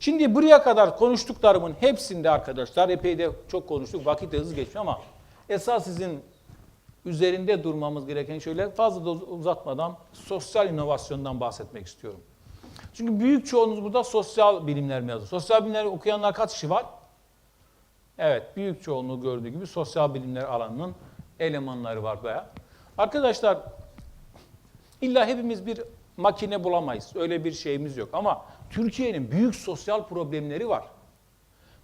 Şimdi buraya kadar konuştuklarımın hepsinde arkadaşlar epey de çok konuştuk. Vakit de hızlı geçiyor ama esas sizin üzerinde durmamız gereken şeyler fazla da uzatmadan sosyal inovasyondan bahsetmek istiyorum. Çünkü büyük çoğunuz burada sosyal bilimler mezunu. Sosyal bilimler okuyanlar kaç kişi var? Evet, büyük çoğunluğu gördüğü gibi sosyal bilimler alanının elemanları var bayağı. Arkadaşlar, illa hepimiz bir makine bulamayız. Öyle bir şeyimiz yok. Ama Türkiye'nin büyük sosyal problemleri var.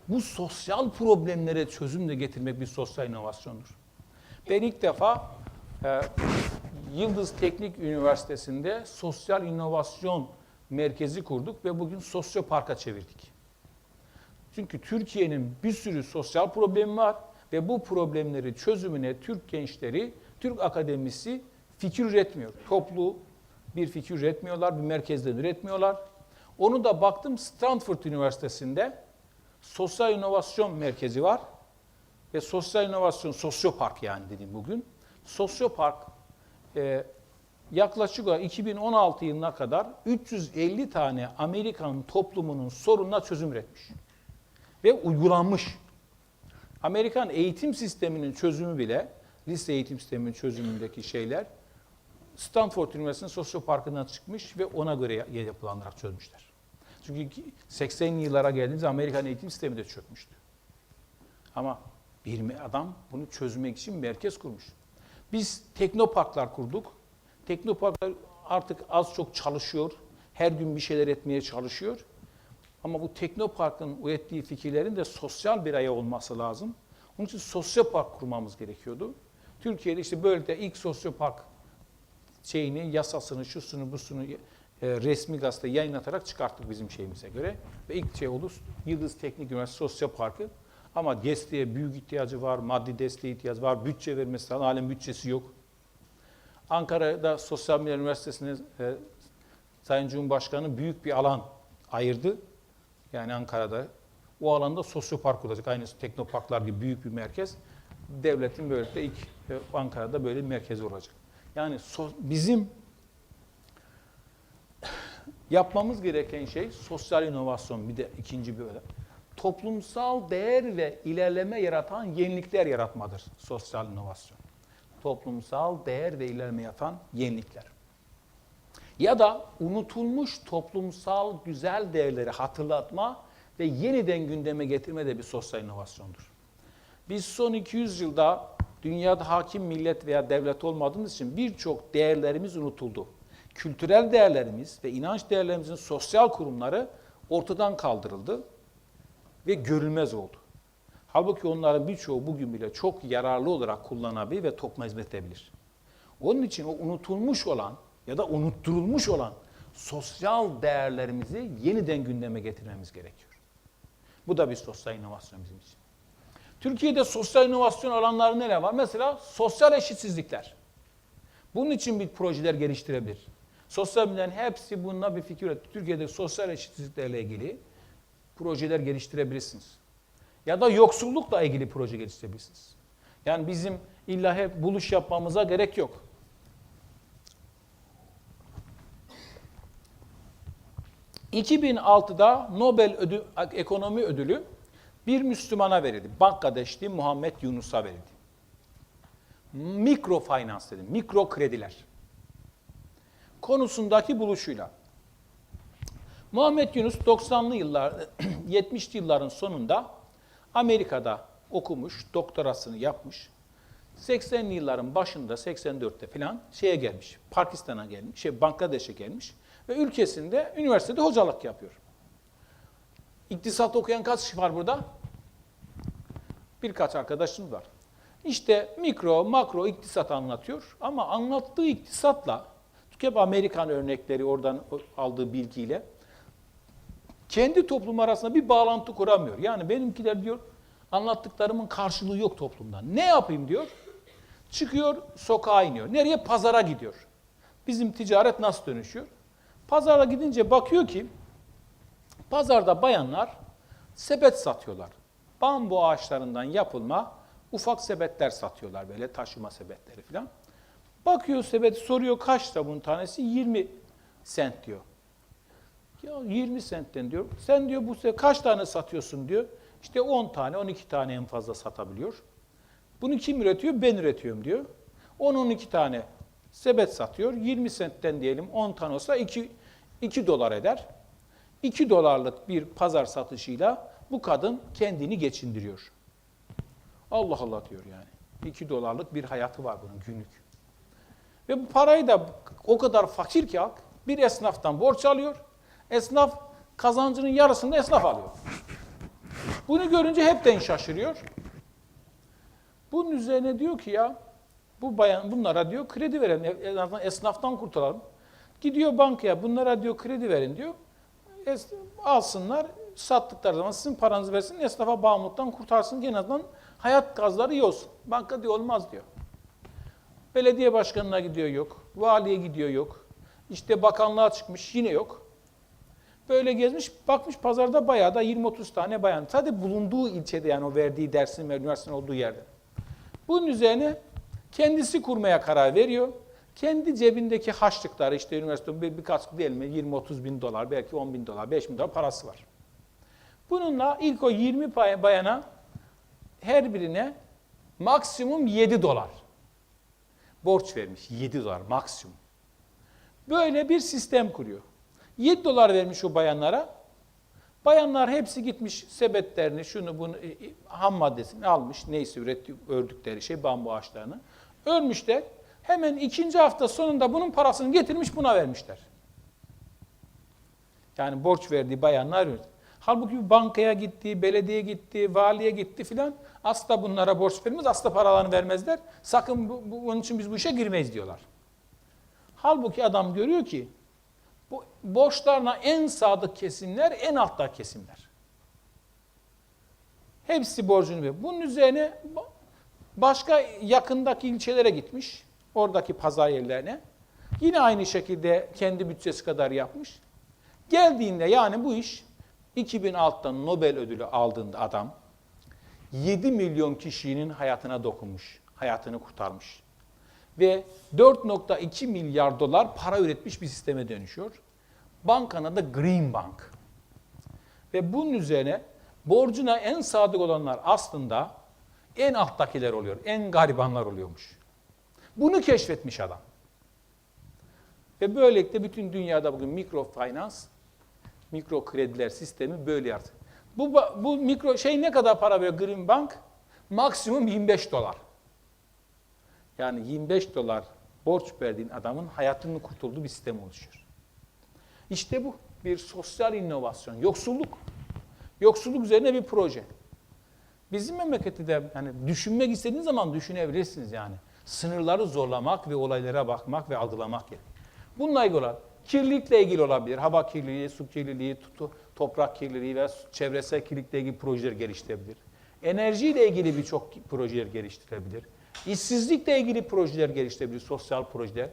Bu sosyal problemlere çözüm de getirmek bir sosyal inovasyondur. Ben ilk defa e, Yıldız Teknik Üniversitesi'nde sosyal inovasyon merkezi kurduk ve bugün Sosyopark'a çevirdik. Çünkü Türkiye'nin bir sürü sosyal problemi var ve bu problemleri çözümüne Türk gençleri, Türk akademisi fikir üretmiyor. Toplu bir fikir üretmiyorlar, bir merkezden üretmiyorlar. Onu da baktım Stanford Üniversitesi'nde sosyal inovasyon merkezi var ve sosyal inovasyon, sosyopark yani dedim bugün. Sosyopark e, yaklaşık olarak 2016 yılına kadar 350 tane Amerikan toplumunun sorununa çözüm üretmiş ve uygulanmış. Amerikan eğitim sisteminin çözümü bile, lise eğitim sisteminin çözümündeki şeyler Stanford Üniversitesi'nin sosyoparkından çıkmış ve ona göre yapılanarak çözmüşler. Çünkü 80'li yıllara geldiğimizde Amerikan eğitim sistemi de çökmüştü. Ama bir adam bunu çözmek için merkez kurmuş. Biz teknoparklar kurduk. Teknoparklar artık az çok çalışıyor. Her gün bir şeyler etmeye çalışıyor. Ama bu teknoparkın ürettiği fikirlerin de sosyal bir ayağı olması lazım. Onun için sosyopark kurmamız gerekiyordu. Türkiye'de işte böyle de ilk sosyopark şeyini, yasasını, şusunu, busunu e, resmi gazete yayınlatarak çıkarttık bizim şeyimize göre. Ve ilk şey oldu Yıldız Teknik Üniversitesi Sosyoparkı. Ama desteğe büyük ihtiyacı var, maddi desteğe ihtiyacı var, bütçe vermesi lazım. Halen bütçesi yok. Ankara'da Sosyal Bilimler Üniversitesi'ne e, Sayın Cumhurbaşkanı büyük bir alan ayırdı. Yani Ankara'da. O alanda sosyopark olacak. Aynı teknoparklar gibi büyük bir merkez. Devletin böylelikle ilk e, Ankara'da böyle bir merkez olacak. Yani so, bizim yapmamız gereken şey sosyal inovasyon. Bir de ikinci bir öyle. Toplumsal değer ve ilerleme yaratan yenilikler yaratmadır sosyal inovasyon. Toplumsal değer ve ilerleme yaratan yenilikler. Ya da unutulmuş toplumsal güzel değerleri hatırlatma ve yeniden gündeme getirme de bir sosyal inovasyondur. Biz son 200 yılda dünyada hakim millet veya devlet olmadığımız için birçok değerlerimiz unutuldu. Kültürel değerlerimiz ve inanç değerlerimizin sosyal kurumları ortadan kaldırıldı ve görülmez oldu. Halbuki onların birçoğu bugün bile çok yararlı olarak kullanabilir ve topluma hizmet edebilir. Onun için o unutulmuş olan ya da unutturulmuş olan sosyal değerlerimizi yeniden gündeme getirmemiz gerekiyor. Bu da bir sosyal inovasyon bizim için. Türkiye'de sosyal inovasyon alanları neler var? Mesela sosyal eşitsizlikler. Bunun için bir projeler geliştirebilir. Sosyal bilimlerin hepsi bununla bir fikir üretti. Türkiye'de sosyal eşitsizliklerle ilgili projeler geliştirebilirsiniz. Ya da yoksullukla ilgili proje geliştirebilirsiniz. Yani bizim illa hep buluş yapmamıza gerek yok. ...2006'da Nobel ödül, Ekonomi Ödülü bir Müslümana verildi. Bangladeşli Muhammed Yunus'a verildi. Mikrofinans dedim, mikro krediler. Konusundaki buluşuyla. Muhammed Yunus 90'lı yıllar, 70'li yılların sonunda Amerika'da okumuş, doktorasını yapmış. 80'li yılların başında, 84'te falan şeye gelmiş, Pakistan'a gelmiş, şey Bangladeş'e gelmiş ve ülkesinde üniversitede hocalık yapıyor. İktisat okuyan kaç kişi var burada? Birkaç arkadaşımız var. İşte mikro, makro iktisat anlatıyor ama anlattığı iktisatla, hep Amerikan örnekleri oradan aldığı bilgiyle kendi toplum arasında bir bağlantı kuramıyor. Yani benimkiler diyor anlattıklarımın karşılığı yok toplumdan. Ne yapayım diyor. Çıkıyor sokağa iniyor. Nereye? Pazara gidiyor. Bizim ticaret nasıl dönüşüyor? Pazara gidince bakıyor ki pazarda bayanlar sepet satıyorlar. Bambu ağaçlarından yapılma ufak sepetler satıyorlar böyle taşıma sepetleri falan. Bakıyor sepeti soruyor kaç lira bunun tanesi? 20 sent diyor. Ya 20 sentten diyor. Sen diyor bu sefer kaç tane satıyorsun diyor. İşte 10 tane, 12 tane en fazla satabiliyor. Bunu kim üretiyor? Ben üretiyorum diyor. 10-12 tane sebet satıyor. 20 sentten diyelim 10 tane olsa 2, 2 dolar eder. 2 dolarlık bir pazar satışıyla bu kadın kendini geçindiriyor. Allah Allah diyor yani. 2 dolarlık bir hayatı var bunun günlük. Ve bu parayı da o kadar fakir ki halk bir esnaftan borç alıyor. Esnaf kazancının yarısını da esnaf alıyor. Bunu görünce hepten şaşırıyor. Bunun üzerine diyor ki ya bu bayan bunlara diyor kredi verelim. En azından esnaftan kurtulalım. Gidiyor bankaya bunlara diyor kredi verin diyor. Es- alsınlar sattıkları zaman sizin paranızı versin esnafa bağımlılıktan kurtarsın en azından hayat gazları iyi olsun. Banka diyor olmaz diyor. Belediye başkanına gidiyor yok. Valiye gidiyor yok. İşte bakanlığa çıkmış yine yok. Böyle gezmiş bakmış pazarda bayağı da 20-30 tane bayan. Sadece bulunduğu ilçede yani o verdiği dersin ve üniversitenin olduğu yerde. Bunun üzerine kendisi kurmaya karar veriyor. Kendi cebindeki haçlıkları işte üniversite bir, birkaç diyelim mi 20-30 bin dolar belki 10 bin dolar 5 bin dolar parası var. Bununla ilk o 20 pay- bayana her birine maksimum 7 dolar borç vermiş. 7 dolar maksimum. Böyle bir sistem kuruyor. 7 dolar vermiş o bayanlara. Bayanlar hepsi gitmiş sebetlerini, şunu bunu, e, e, ham maddesini almış. Neyse üretti, ördükleri şey bambu ağaçlarını. Örmüşler. Hemen ikinci hafta sonunda bunun parasını getirmiş buna vermişler. Yani borç verdiği bayanlar Halbuki bankaya gitti, belediye gitti, valiye gitti filan. Asla bunlara borç vermez, asla paralarını vermezler. Sakın bu, bu- onun için biz bu işe girmeyiz diyorlar. Halbuki adam görüyor ki bu borçlarına en sadık kesimler, en altta kesimler. Hepsi borcunu veriyor. Bunun üzerine ba- başka yakındaki ilçelere gitmiş. Oradaki pazar yerlerine. Yine aynı şekilde kendi bütçesi kadar yapmış. Geldiğinde yani bu iş 2006'da Nobel ödülü aldığında adam 7 milyon kişinin hayatına dokunmuş, hayatını kurtarmış. Ve 4.2 milyar dolar para üretmiş bir sisteme dönüşüyor. Bankanın adı Green Bank. Ve bunun üzerine borcuna en sadık olanlar aslında en alttakiler oluyor, en garibanlar oluyormuş. Bunu keşfetmiş adam. Ve böylelikle bütün dünyada bugün mikrofinans, mikro krediler sistemi böyle yaptı. Bu, bu mikro şey ne kadar para veriyor Green Bank? Maksimum 25 dolar. Yani 25 dolar borç verdiğin adamın hayatının kurtulduğu bir sistem oluşuyor. İşte bu bir sosyal inovasyon, yoksulluk. Yoksulluk üzerine bir proje. Bizim memlekette de yani düşünmek istediğiniz zaman düşünebilirsiniz yani. Sınırları zorlamak ve olaylara bakmak ve algılamak gerek. Bununla ilgili olan kirlilikle ilgili olabilir. Hava kirliliği, su kirliliği, tutu, toprak kirliliği ve çevresel kirlilikle ilgili projeler geliştirebilir. Enerjiyle ilgili birçok projeler geliştirebilir. İşsizlikle ilgili projeler geliştirebilir, sosyal projeler.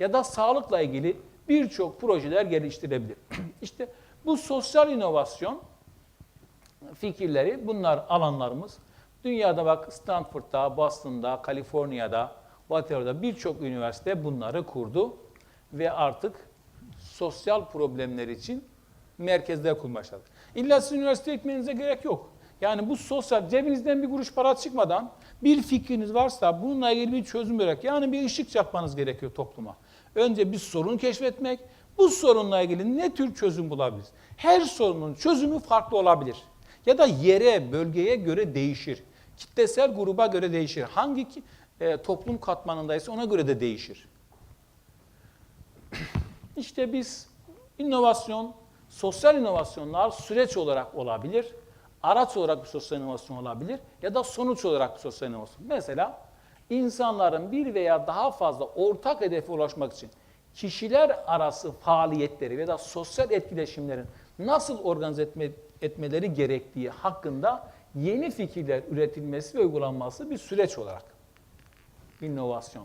Ya da sağlıkla ilgili birçok projeler geliştirebilir. işte bu sosyal inovasyon fikirleri bunlar alanlarımız. Dünyada bak Stanford'da, Boston'da, Kaliforniya'da, Whatever'da birçok üniversite bunları kurdu ve artık sosyal problemler için merkezler kurmaya başladı. İlla siz üniversiteye gitmenize gerek yok. Yani bu sosyal, cebinizden bir kuruş para çıkmadan bir fikriniz varsa bununla ilgili bir çözüm bırak. Yani bir ışık çakmanız gerekiyor topluma. Önce bir sorun keşfetmek, bu sorunla ilgili ne tür çözüm bulabiliriz? Her sorunun çözümü farklı olabilir. Ya da yere, bölgeye göre değişir. Kitlesel gruba göre değişir. Hangi e, toplum katmanındaysa ona göre de değişir. İşte biz inovasyon, sosyal inovasyonlar süreç olarak olabilir, araç olarak bir sosyal inovasyon olabilir ya da sonuç olarak bir sosyal inovasyon. Mesela insanların bir veya daha fazla ortak hedefe ulaşmak için kişiler arası faaliyetleri ya da sosyal etkileşimlerin nasıl organize etme, etmeleri gerektiği hakkında yeni fikirler üretilmesi ve uygulanması bir süreç olarak. İnovasyon.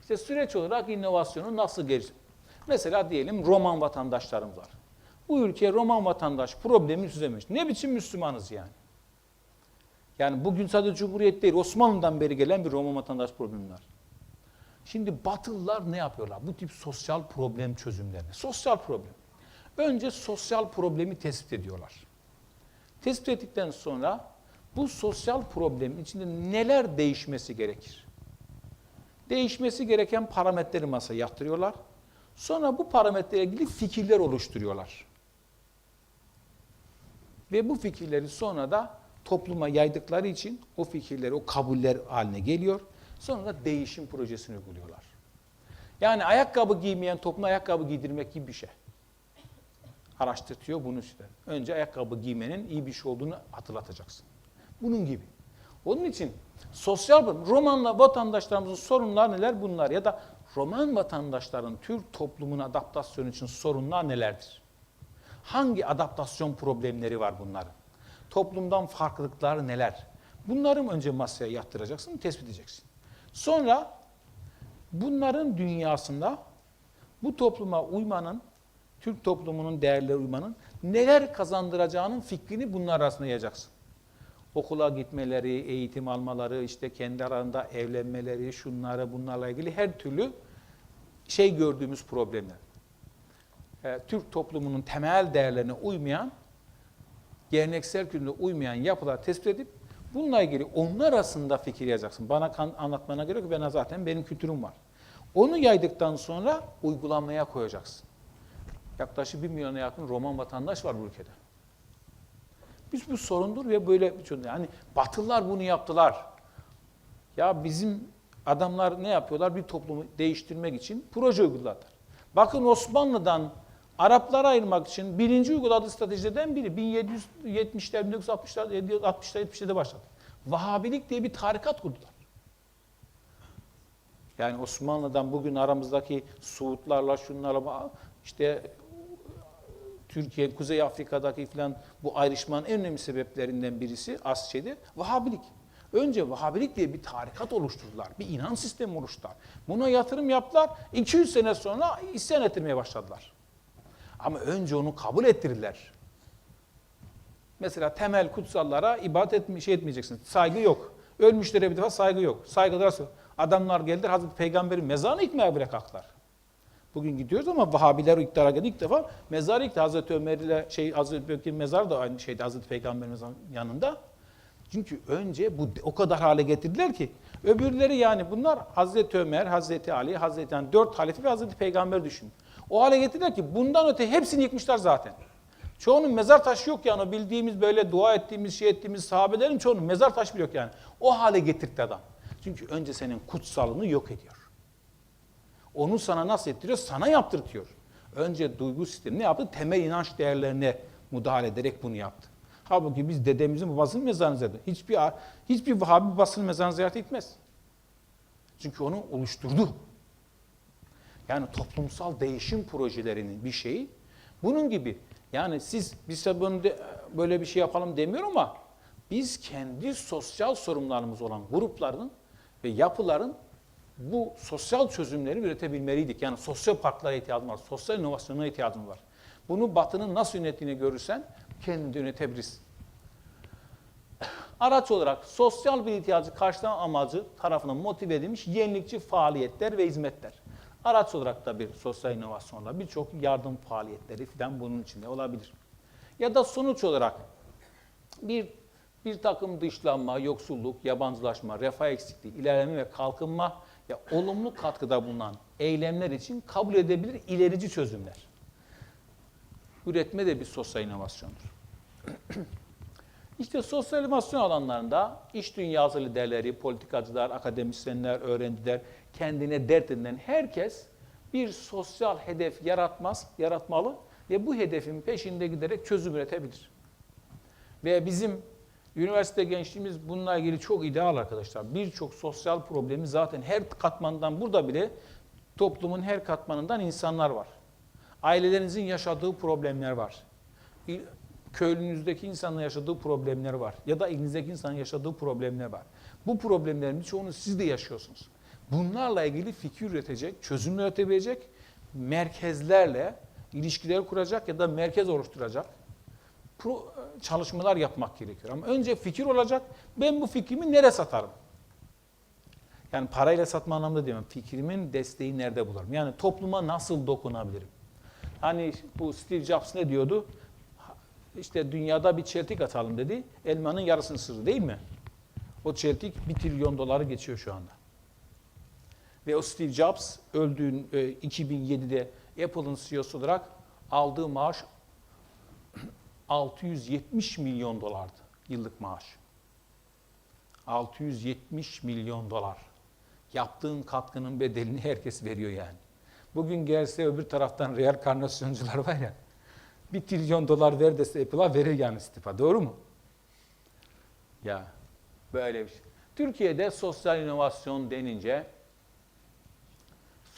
İşte süreç olarak inovasyonu nasıl geliştir? Mesela diyelim Roman vatandaşlarımız var. Bu ülke Roman vatandaş problemi çözememiş. Ne biçim Müslümanız yani? Yani bugün sadece Cumhuriyet değil, Osmanlı'dan beri gelen bir Roman vatandaş problemi var. Şimdi Batılılar ne yapıyorlar? Bu tip sosyal problem çözümlerini. Sosyal problem. Önce sosyal problemi tespit ediyorlar. Tespit ettikten sonra bu sosyal problemin içinde neler değişmesi gerekir? Değişmesi gereken parametreleri masaya yatırıyorlar. Sonra bu parametreyle ilgili fikirler oluşturuyorlar. Ve bu fikirleri sonra da topluma yaydıkları için o fikirleri, o kabuller haline geliyor. Sonra da değişim projesini uyguluyorlar. Yani ayakkabı giymeyen topluma ayakkabı giydirmek gibi bir şey. Araştırtıyor bunu işte. Önce ayakkabı giymenin iyi bir şey olduğunu hatırlatacaksın. Bunun gibi. Onun için sosyal romanla vatandaşlarımızın sorunlar neler bunlar ya da roman vatandaşların Türk toplumun adaptasyonu için sorunlar nelerdir? Hangi adaptasyon problemleri var bunların? Toplumdan farklılıklar neler? Bunları önce masaya yattıracaksın, tespit edeceksin. Sonra bunların dünyasında bu topluma uymanın, Türk toplumunun değerleri uymanın neler kazandıracağının fikrini bunlar arasında yayacaksın. Okula gitmeleri, eğitim almaları, işte kendi aralarında evlenmeleri, şunları bunlarla ilgili her türlü şey gördüğümüz problemler. Ee, Türk toplumunun temel değerlerine uymayan, geleneksel kültürüne uymayan yapılar tespit edip bununla ilgili onlar arasında fikir yazacaksın. Bana anlatmana gerek yok, ben zaten benim kültürüm var. Onu yaydıktan sonra uygulamaya koyacaksın. Yaklaşık bir milyona yakın Roman vatandaş var bu ülkede. Biz bu sorundur ve böyle. Yani Batılılar bunu yaptılar. Ya bizim adamlar ne yapıyorlar? Bir toplumu değiştirmek için proje uyguladılar. Bakın Osmanlı'dan Araplara ayırmak için birinci uyguladığı stratejilerden biri 1770'ler, 1960'lar, 60'lar, 70'lerde başladı. Vahabilik diye bir tarikat kurdular. Yani Osmanlı'dan bugün aramızdaki Suudlarla, şunlarla işte Türkiye, Kuzey Afrika'daki falan bu ayrışmanın en önemli sebeplerinden birisi Asya'da Vahabilik. Önce Vahabilik diye bir tarikat oluşturdular. Bir inanç sistemi oluşturdular. Buna yatırım yaptılar. 200 sene sonra isyan ettirmeye başladılar. Ama önce onu kabul ettirdiler. Mesela temel kutsallara ibadet etme, şey etmeyeceksin. Saygı yok. Ölmüşlere bir defa saygı yok. Saygılar Adamlar geldiler Hazreti Peygamber'in mezarını yıkmaya bile kalktılar. Bugün gidiyoruz ama Vahabiler iktidara geldi ilk defa mezarı yıktı. Hazreti Ömer ile şey Hazreti Bekir'in mezarı da aynı şeydi Hazreti Peygamber'in yanında. Çünkü önce bu o kadar hale getirdiler ki öbürleri yani bunlar Hazreti Ömer, Hazreti Ali, Hazreti yani dört halife ve Hazreti Peygamber düşün. O hale getirdiler ki bundan öte hepsini yıkmışlar zaten. Çoğunun mezar taşı yok yani o bildiğimiz böyle dua ettiğimiz şey ettiğimiz sahabelerin çoğunun mezar taşı bile yok yani. O hale getirdi adam. Çünkü önce senin kutsalını yok ediyor. Onu sana nasıl ettiriyor? Sana yaptırtıyor. Önce duygu sistemi ne yaptı? Temel inanç değerlerine müdahale ederek bunu yaptı. Halbuki biz dedemizin babasının mezarını ziyaret Hiçbir, hiçbir Vahabi babasının mezarını ziyaret etmez. Çünkü onu oluşturdu. Yani toplumsal değişim projelerinin bir şeyi. Bunun gibi yani siz biz bunu de, böyle bir şey yapalım demiyorum ama biz kendi sosyal sorunlarımız olan grupların ve yapıların bu sosyal çözümleri üretebilmeliydik. Yani sosyal parklara ihtiyacımız var, sosyal inovasyona ihtiyacımız var. Bunu Batı'nın nasıl yönettiğini görürsen kendini yönetebilirsin. Araç olarak sosyal bir ihtiyacı karşılama amacı tarafından motive edilmiş yenilikçi faaliyetler ve hizmetler. Araç olarak da bir sosyal inovasyonla birçok yardım faaliyetleri falan bunun içinde olabilir. Ya da sonuç olarak bir bir takım dışlanma, yoksulluk, yabancılaşma, refah eksikliği, ilerleme ve kalkınma ya olumlu katkıda bulunan eylemler için kabul edebilir ilerici çözümler. Üretme de bir sosyal inovasyondur. İşte sosyal inovasyon alanlarında iş dünyası liderleri, politikacılar, akademisyenler, öğrenciler, kendine dert edinen herkes bir sosyal hedef yaratmaz, yaratmalı ve bu hedefin peşinde giderek çözüm üretebilir. Ve bizim üniversite gençliğimiz bununla ilgili çok ideal arkadaşlar. Birçok sosyal problemi zaten her katmandan burada bile toplumun her katmanından insanlar var. Ailelerinizin yaşadığı problemler var köylünüzdeki insanın yaşadığı problemler var. Ya da elinizdeki insanın yaşadığı problemler var. Bu problemlerin birçoğunu siz de yaşıyorsunuz. Bunlarla ilgili fikir üretecek, çözüm üretebilecek merkezlerle ilişkiler kuracak ya da merkez oluşturacak çalışmalar yapmak gerekiyor. Ama önce fikir olacak. Ben bu fikrimi nereye satarım? Yani parayla satma anlamda demiyorum. Fikrimin desteği nerede bulurum? Yani topluma nasıl dokunabilirim? Hani bu Steve Jobs ne diyordu? İşte dünyada bir çeltik atalım dedi. Elmanın yarısını sırrı değil mi? O çeltik 1 trilyon doları geçiyor şu anda. Ve o Steve Jobs öldüğün e, 2007'de Apple'ın CEO'su olarak aldığı maaş 670 milyon dolardı yıllık maaş. 670 milyon dolar. Yaptığın katkının bedelini herkes veriyor yani. Bugün gelse öbür taraftan real karnasyoncular var ya, bir trilyon dolar ver dese Apple'a verir yani istifa. Doğru mu? Ya böyle bir şey. Türkiye'de sosyal inovasyon denince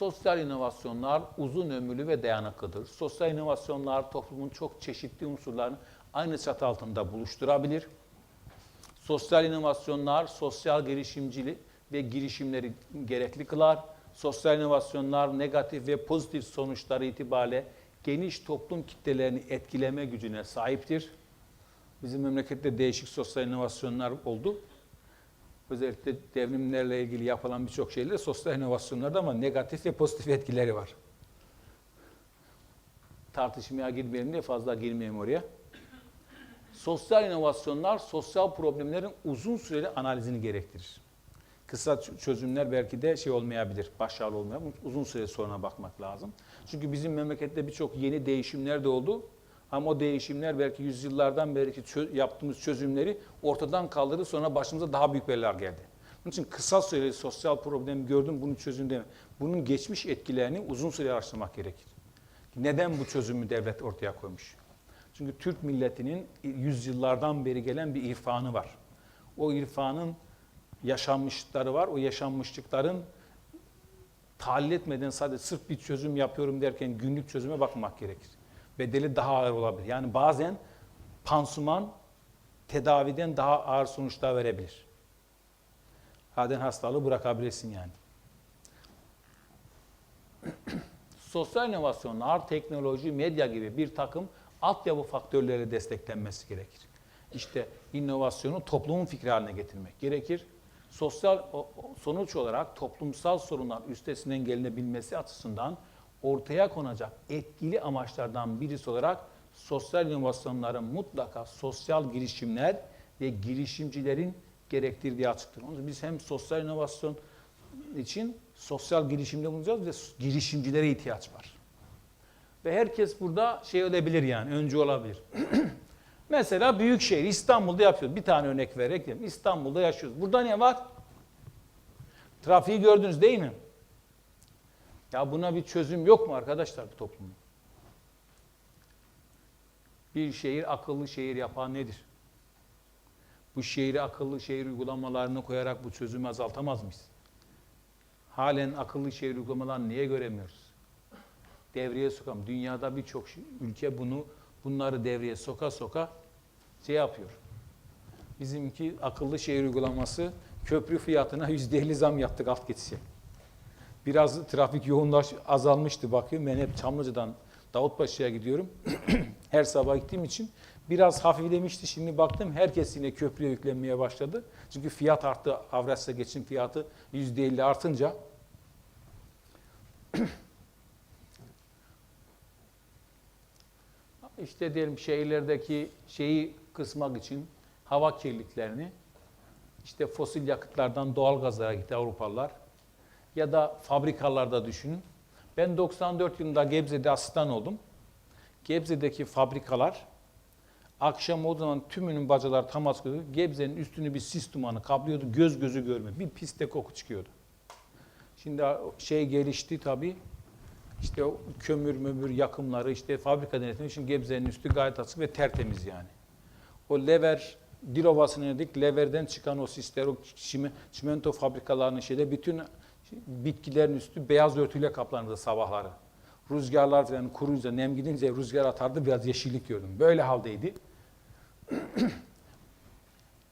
sosyal inovasyonlar uzun ömürlü ve dayanıklıdır. Sosyal inovasyonlar toplumun çok çeşitli unsurlarını aynı çatı altında buluşturabilir. Sosyal inovasyonlar sosyal girişimcilik ve girişimleri gerekli kılar. Sosyal inovasyonlar negatif ve pozitif sonuçları itibariyle geniş toplum kitlelerini etkileme gücüne sahiptir. Bizim memlekette değişik sosyal inovasyonlar oldu. Özellikle devrimlerle ilgili yapılan birçok şeyler sosyal inovasyonlarda ama negatif ve pozitif etkileri var. Tartışmaya girmeyelim diye fazla girmeyeyim oraya. Sosyal inovasyonlar sosyal problemlerin uzun süreli analizini gerektirir. Kısa çözümler belki de şey olmayabilir, başarılı olmayabilir. Uzun süre sonra bakmak lazım. Çünkü bizim memlekette birçok yeni değişimler de oldu. Ama o değişimler belki yüzyıllardan beri çö- yaptığımız çözümleri ortadan kaldırdı. Sonra başımıza daha büyük belalar geldi. Bunun için kısa süreli sosyal problem gördüm, bunun çözüm deme. Bunun geçmiş etkilerini uzun süre araştırmak gerekir. Neden bu çözümü devlet ortaya koymuş? Çünkü Türk milletinin yüzyıllardan beri gelen bir irfanı var. O irfanın yaşanmışlıkları var. O yaşanmışlıkların tahlil etmeden sadece sırf bir çözüm yapıyorum derken günlük çözüme bakmak gerekir. Bedeli daha ağır olabilir. Yani bazen pansuman tedaviden daha ağır sonuçlar verebilir. Haden hastalığı bırakabilirsin yani. Sosyal inovasyonlar, teknoloji, medya gibi bir takım altyapı faktörleri desteklenmesi gerekir. İşte inovasyonu toplumun fikri haline getirmek gerekir. Sosyal sonuç olarak toplumsal sorunlar üstesinden gelinebilmesi açısından ortaya konacak etkili amaçlardan birisi olarak sosyal inovasyonların mutlaka sosyal girişimler ve girişimcilerin gerektirdiği açıktır. Onun için biz hem sosyal inovasyon için sosyal girişimde bulunacağız ve girişimcilere ihtiyaç var. Ve herkes burada şey olabilir yani, öncü olabilir. Mesela büyük şehir İstanbul'da yapıyoruz. Bir tane örnek vererek diyeyim. İstanbul'da yaşıyoruz. Burada ne var? Trafiği gördünüz değil mi? Ya buna bir çözüm yok mu arkadaşlar bu toplumda? Bir şehir akıllı şehir yapan nedir? Bu şehri akıllı şehir uygulamalarını koyarak bu çözümü azaltamaz mıyız? Halen akıllı şehir uygulamalarını niye göremiyoruz? Devreye sokam. Dünyada birçok şey- ülke bunu bunları devreye soka soka şey yapıyor. Bizimki akıllı şehir uygulaması köprü fiyatına %50 zam yaptık alt geçişe. Biraz trafik yoğunlaş azalmıştı bakıyorum. Ben hep Çamlıca'dan Davutpaşa'ya gidiyorum. Her sabah gittiğim için biraz hafiflemişti. Şimdi baktım herkes yine köprüye yüklenmeye başladı. Çünkü fiyat arttı. Avrasya geçim fiyatı %50 artınca işte diyelim şehirlerdeki şeyi kısmak için hava kirliliklerini işte fosil yakıtlardan doğal gazlara gitti Avrupalılar ya da fabrikalarda düşünün. Ben 94 yılında Gebze'de asistan oldum. Gebze'deki fabrikalar akşam o zaman tümünün bacaları tam açılıyordu. Gebze'nin üstünü bir sis dumanı kaplıyordu. Göz gözü görmüyor. Bir piste koku çıkıyordu. Şimdi şey gelişti tabii. İşte o kömür mömür yakımları, işte fabrika denetimi. Şimdi Gebze'nin üstü gayet açık ve tertemiz yani. O lever, Dilovası'na indik. Leverden çıkan o sisler, o çime- çimento fabrikalarının şeyde bütün bitkilerin üstü beyaz örtüyle kaplanırdı sabahları. Rüzgarlar falan kuruyunca, nem gidince rüzgar atardı biraz yeşillik gördüm. Böyle haldeydi.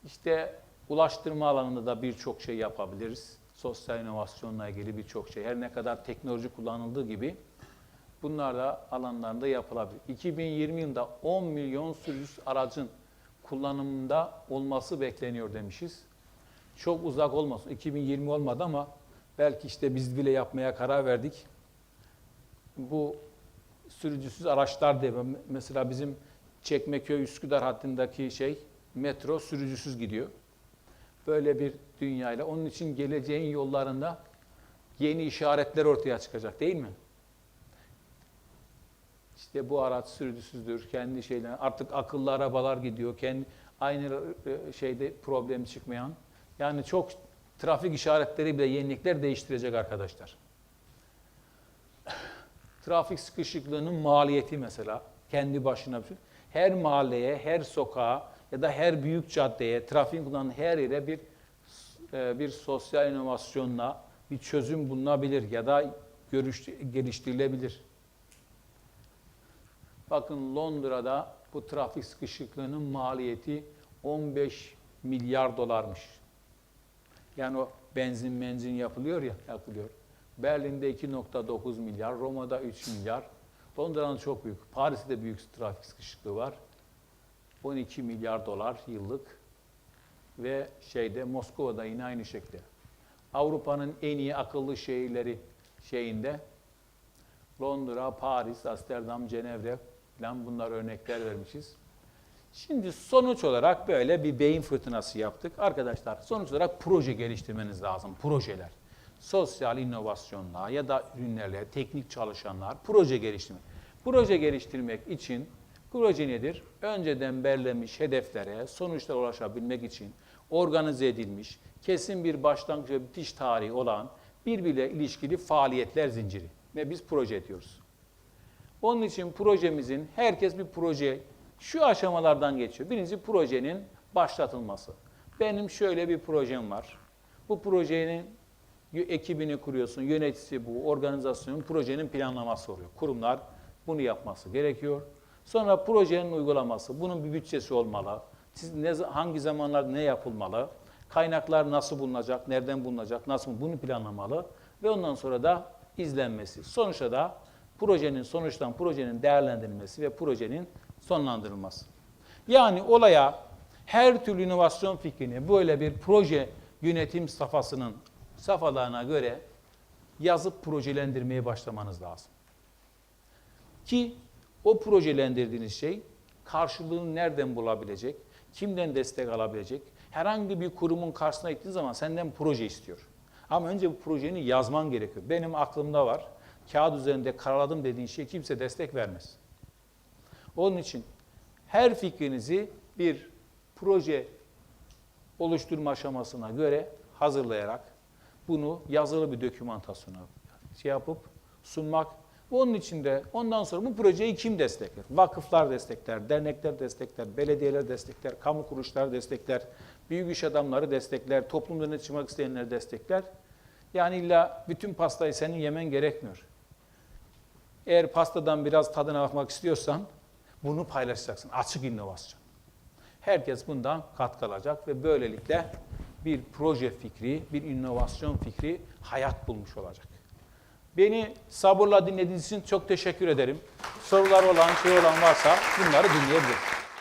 işte ulaştırma alanında da birçok şey yapabiliriz. Sosyal inovasyonla ilgili birçok şey. Her ne kadar teknoloji kullanıldığı gibi bunlar da alanlarında yapılabilir. 2020 yılında 10 milyon sürücüsüz aracın kullanımında olması bekleniyor demişiz. Çok uzak olmasın. 2020 olmadı ama belki işte biz bile yapmaya karar verdik. Bu sürücüsüz araçlar diye mesela bizim Çekmeköy Üsküdar hattındaki şey metro sürücüsüz gidiyor. Böyle bir dünyayla onun için geleceğin yollarında yeni işaretler ortaya çıkacak değil mi? İşte bu araç sürücüsüzdür, kendi şeyler artık akıllı arabalar gidiyor, kendi aynı e, şeyde problem çıkmayan. Yani çok trafik işaretleri bile yenilikler değiştirecek arkadaşlar. Trafik sıkışıklığının maliyeti mesela kendi başına bir şey. her mahalleye, her sokağa ya da her büyük caddeye, trafik kullanan her yere bir e, bir sosyal inovasyonla bir çözüm bulunabilir ya da görüş, geliştirilebilir. Bakın Londra'da bu trafik sıkışıklığının maliyeti 15 milyar dolarmış. Yani o benzin benzin yapılıyor ya, yapılıyor. Berlin'de 2.9 milyar, Roma'da 3 milyar. Londra'nın çok büyük. Paris'te büyük trafik sıkışıklığı var. 12 milyar dolar yıllık ve şeyde Moskova'da yine aynı şekilde. Avrupa'nın en iyi akıllı şehirleri şeyinde Londra, Paris, Amsterdam, Cenevre falan bunlar örnekler vermişiz. Şimdi sonuç olarak böyle bir beyin fırtınası yaptık. Arkadaşlar sonuç olarak proje geliştirmeniz lazım. Projeler. Sosyal inovasyonlar ya da ürünlerle, teknik çalışanlar, proje geliştirmek. Proje geliştirmek için proje nedir? Önceden belirlenmiş hedeflere, sonuçlara ulaşabilmek için organize edilmiş, kesin bir başlangıç ve bitiş tarihi olan birbiriyle ilişkili faaliyetler zinciri. Ve biz proje diyoruz. Onun için projemizin herkes bir proje şu aşamalardan geçiyor. Birincisi projenin başlatılması. Benim şöyle bir projem var. Bu projenin ekibini kuruyorsun, yöneticisi bu, organizasyonun, projenin planlaması oluyor. Kurumlar bunu yapması gerekiyor. Sonra projenin uygulaması, bunun bir bütçesi olmalı. Siz ne, hangi zamanlar ne yapılmalı, kaynaklar nasıl bulunacak, nereden bulunacak, nasıl bunu planlamalı ve ondan sonra da izlenmesi. Sonuçta da projenin sonuçtan projenin değerlendirilmesi ve projenin sonlandırılması. Yani olaya her türlü inovasyon fikrini böyle bir proje yönetim safhasının safhalarına göre yazıp projelendirmeye başlamanız lazım. Ki o projelendirdiğiniz şey karşılığını nereden bulabilecek, kimden destek alabilecek, herhangi bir kurumun karşısına gittiğin zaman senden proje istiyor. Ama önce bu projeni yazman gerekiyor. Benim aklımda var, kağıt üzerinde karaladım dediğin şey kimse destek vermez. Onun için her fikrinizi bir proje oluşturma aşamasına göre hazırlayarak bunu yazılı bir dokümantasyona şey yapıp sunmak onun içinde ondan sonra bu projeyi kim destekler? Vakıflar destekler, dernekler destekler, belediyeler destekler, kamu kuruluşları destekler, büyük iş adamları destekler, toplumda öne çıkmak isteyenler destekler. Yani illa bütün pastayı senin yemen gerekmiyor. Eğer pastadan biraz tadına bakmak istiyorsan bunu paylaşacaksın. Açık inovasyon. Herkes bundan katkı alacak ve böylelikle bir proje fikri, bir inovasyon fikri hayat bulmuş olacak. Beni sabırla dinlediğiniz için çok teşekkür ederim. Sorular olan, şey olan varsa bunları dinleyebilirim.